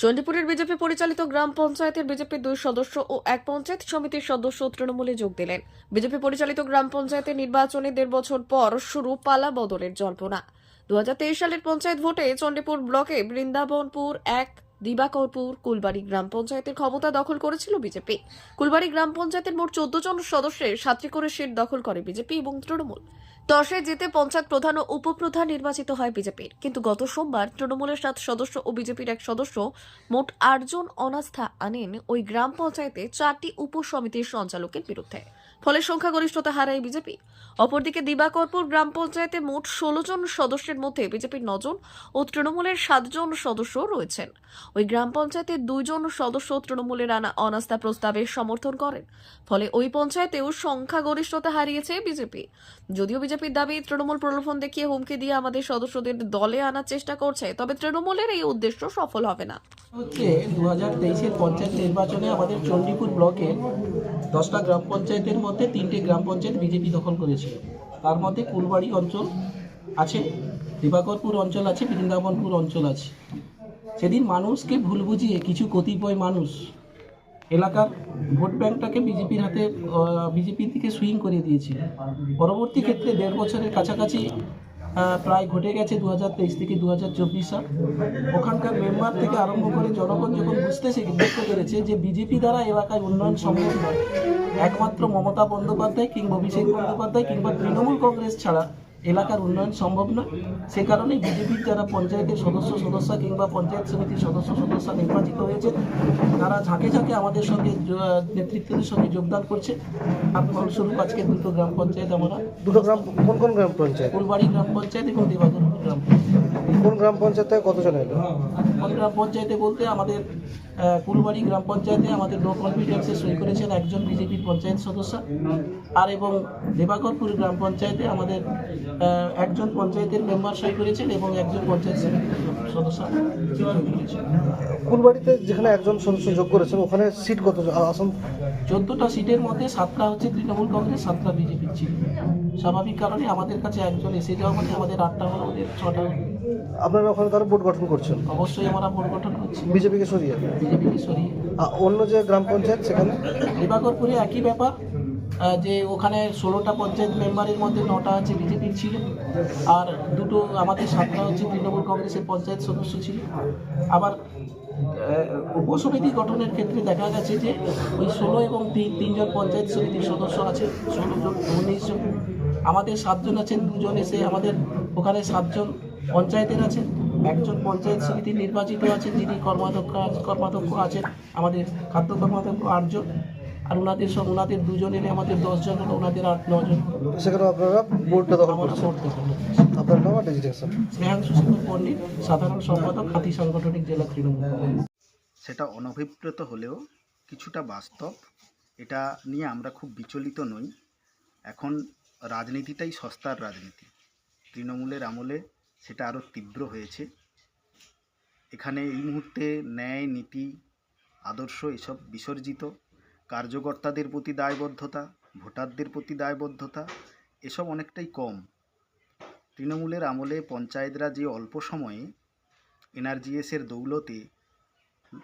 চণ্ডীপুরের BJP পরিচালিত গ্রাম পঞ্চায়েতের বিজেপির দুই সদস্য ও এক পঞ্চায়েত সমিতির সদস্য তৃণমূলে যোগ দিলেন। বিজেপি পরিচালিত গ্রাম পঞ্চায়েতের নির্বাচনে দেড় বছর পর শুরু পালা বদলের জল্পনা। দুহাজার তেইশ সালের পঞ্চায়েত ভোটে চণ্ডীপুর ব্লকে বৃন্দাবনপুর এক, দিবাকরপুর, কুলবাড়ি গ্রাম পঞ্চায়েতের ক্ষমতা দখল করেছিল বিজেপি। কুলবাড়ি গ্রাম পঞ্চায়েতের মোট চোদ্দ জন সদস্যের সাতটি করে সিট দখল করে বিজেপি এবং তৃণমূল। দশে যেতে পঞ্চায়েত প্রধান ও উপপ্রধান নির্বাচিত হয় বিজেপির। কিন্তু গত সোমবার তৃণমূলের সাত সদস্য ও বিজেপির এক সদস্য মোট আটজন অনাস্থা আনেন ওই গ্রাম পঞ্চায়েতে চারটি উপসমিতির সঞ্চালকের বিরুদ্ধে। ফলে সংখ্যাগরিষ্ঠতা হারায় বিজেপি। অপরদিকে দিবাকরপুর গ্রাম পঞ্চায়েতে মোট ষোলো জন সদস্যের মধ্যে বিজেপির নজন ও তৃণমূলের সাতজন সদস্য রয়েছেন। ওই গ্রাম পঞ্চায়েতের দুইজন সদস্য তৃণমূলের আনা অনাস্থা প্রস্তাবে সমর্থন করেন। ফলে ওই পঞ্চায়েতেও সংখ্যাগরিষ্ঠতা হারিয়েছে বিজেপি। যদিও বিজেপির দাবি, তৃণমূল প্রলোভন দেখিয়ে হুমকি দিয়ে আমাদের সদস্যদের দলে আনার চেষ্টা করছে, তবে তৃণমূলের এই উদ্দেশ্য সফল হবে না। হচ্ছে দু হাজার তেইশের পঞ্চায়েত নির্বাচনে আমাদের চণ্ডীপুর ব্লকে দশটা গ্রাম পঞ্চায়েতের মধ্যে তিনটে গ্রাম পঞ্চায়েত বিজেপি দখল করেছিল। তার মধ্যে কুলবাড়ি অঞ্চল আছে, দিবাকরপুর অঞ্চল আছে, বৃন্দাবনপুর অঞ্চল আছে। সেদিন মানুষকে ভুল বুঝিয়ে কিছু কতিপয় মানুষ এলাকার ভোট ব্যাংকটাকে বিজেপির হাতে বিজেপির দিকে সুইং করে দিয়েছিল। পরবর্তী ক্ষেত্রে দেড় বছরের কাছাকাছি প্রায় ঘটে গেছে দু হাজার তেইশ থেকে দু হাজার চব্বিশ সাল। ওখানকার মেম্বার থেকে আরম্ভ করে জনগণ যখন বুঝতেছে বুঝতে পেরেছে যে বিজেপি দ্বারা এলাকায় উন্নয়ন সম্ভব নয়। একমাত্র মমতা বন্দ্যোপাধ্যায় কিংবা অভিষেক বন্দ্যোপাধ্যায় কিংবা তৃণমূল কংগ্রেস ছাড়া এলাকার উন্নয়ন সম্ভব নয়। সে কারণে বিজেপির যারা পঞ্চায়েতের সদস্য সদস্য কিংবা পঞ্চায়েত সমিতির সদস্য সদস্য নির্বাচিত হয়েছে তারা ঝাঁকে ঝাঁকে আমাদের সঙ্গে নেতৃত্বদের নেতৃত্বের সঙ্গে যোগদান করছে। আর ফলস্বরূপ আজকে দুটো গ্রাম পঞ্চায়েত আমরা দুটো গ্রাম কোন কোন গ্রাম পঞ্চায়েত? ফুলবাড়ি গ্রাম পঞ্চায়েত এবং দেবাদুর গ্রাম পঞ্চায়েত। কোন গ্রাম পঞ্চায়েত থেকে কতজন এলো? কোন গ্রাম পঞ্চায়েতে বলতে আমাদের কুলবাড়ি গ্রাম পঞ্চায়েতে আমাদের নো কনফিডেন্সে সই করেছেন একজন বিজেপির পঞ্চায়েত সদস্য। আর এবং দেবাকরপুর গ্রাম পঞ্চায়েতে আমাদের একজন পঞ্চায়েতের মেম্বার সই করেছেন এবং একজন পঞ্চায়েত সদস্য ফুলবাড়িতে যেখানে একজন সদস্য যোগ করেছেন ওখানে সিট কত আসন চোদ্দোটা সিটের মধ্যে সাতটা হচ্ছে তৃণমূল কংগ্রেস সাতটা বিজেপির ছিল স্বাভাবিক কারণে আমাদের কাছে একজন এসে যাওয়া মানে আমাদের আটটা হলো আমাদের ছটা আপনারা ওখানে তারা বোর্ড গঠন করছেন? অবশ্যই আমরা ভোট গঠন করছি। বিজেপিকে সরিয়ে? বিজেপিকে সরিয়ে। আর অন্য যে গ্রাম পঞ্চায়েত সেখানে? দিবাকরপুরে একই ব্যাপার যে ওখানে ষোলোটা পঞ্চায়েত মেম্বারের মধ্যে নটা আছে বিজেপির ছিল আর দুটো আমাদের সাতটা হচ্ছে তৃণমূল কংগ্রেসের পঞ্চায়েত সদস্য ছিল। আবার উপসমিতি গঠনের ক্ষেত্রে দেখা গেছে যে ওই ষোলো এবং তিন তিনজন পঞ্চায়েত সমিতির সদস্য আছে ষোলো জন উনিশ জন। আমাদের সাতজন আছেন দুজন এসে আমাদের ওখানে সাতজন পঞ্চায়েতের আছেন একজন পঞ্চায়েত সমিতি নির্বাচিত আছেন যিনি কর্মাধ্যক্ষ আছ- কর্মাধ্যক্ষ আছেন আমাদের খাদ্য কর্মাধ্যক্ষ আটজন আর ওনাদের সব ওনাদের দুজন এলে আমাদের দশজন হলো ওনাদের আট নজন। সেখানে আপনারা বোর্ডটা দখল আমরা করছেন। ভোট আপনার নাম ডেজিটেশন স্নেহাংশু সিংহ পণ্ডিত সাধারণ সম্পাদক হাতি সাংগঠনিক জেলা তৃণমূল সেটা অনভিপ্রেত হলেও কিছুটা বাস্তব এটা নিয়ে আমরা খুব বিচলিত নই। এখন রাজনীতিটাই সস্তার রাজনীতি। তৃণমূলের আমলে সেটা আরও তীব্র হয়েছে। এখানে এই মুহূর্তে ন্যায়, নীতি, আদর্শ এসব বিসর্জিত। কার্যকর্তাদের প্রতি দায়বদ্ধতা, ভোটারদের প্রতি দায়বদ্ধতা, এসব অনেকটাই কম। তৃণমূলের আমলে পঞ্চায়েতরা যে অল্প সময়ে এনআরজিএসের দৌলতে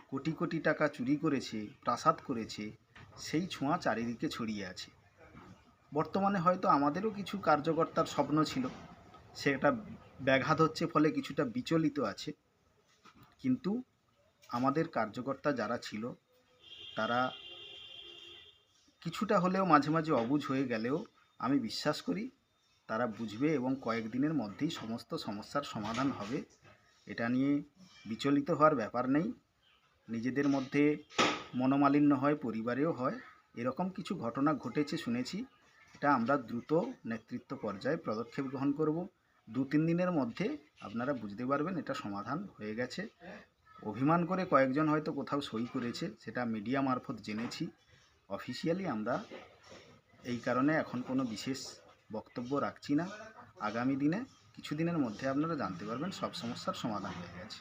কোটি কোটি টাকা চুরি করেছে, প্রাসাদ করেছে, সেই ছোঁয়া চারিদিকে ছড়িয়ে আছে। বর্তমানে হয়তো আমাদেরও কিছু কার্যকর্তার স্বপ্ন ছিল। সেটা ব্যাঘাত হচ্ছে ফলে কিছুটা বিচলিত আছে। কিন্তু আমাদের কার্যকর্তা যারা ছিল, তারা কিছুটা হলেও মাঝে মাঝে অবুঝ হয়ে গেলেও আমি বিশ্বাস করি তারা বুঝবে এবং কয়েকদিনের মধ্যেই সমস্ত সমস্যার সমাধান হবে। এটা নিয়ে বিচলিত হওয়ার ব্যাপার নেই। নিজেদের মধ্যে মনোমালিন্য হয়, পরিবারেও হয়। এরকম কিছু ঘটনা ঘটেছে, শুনেছি। এটা আমরা দ্রুত নেতৃত্ব পর্যায়ে পদক্ষেপ গ্রহণ করব। দু তিন দিনের মধ্যে আপনারা বুঝতে পারবেন এটা সমাধান হয়ে গেছে। অভিমান করে কয়েকজন হয়তো কোথাও সই করেছে, সেটা মিডিয়া মারফত জেনেছি। অফিসিয়ালি আমরা এই কারণে এখন কোনো বিশেষ বক্তব্য রাখছি না। আগামী দিনে কিছুদিনের মধ্যে আপনারা জানতে পারবেন সব সমস্যার সমাধান হয়ে গেছে।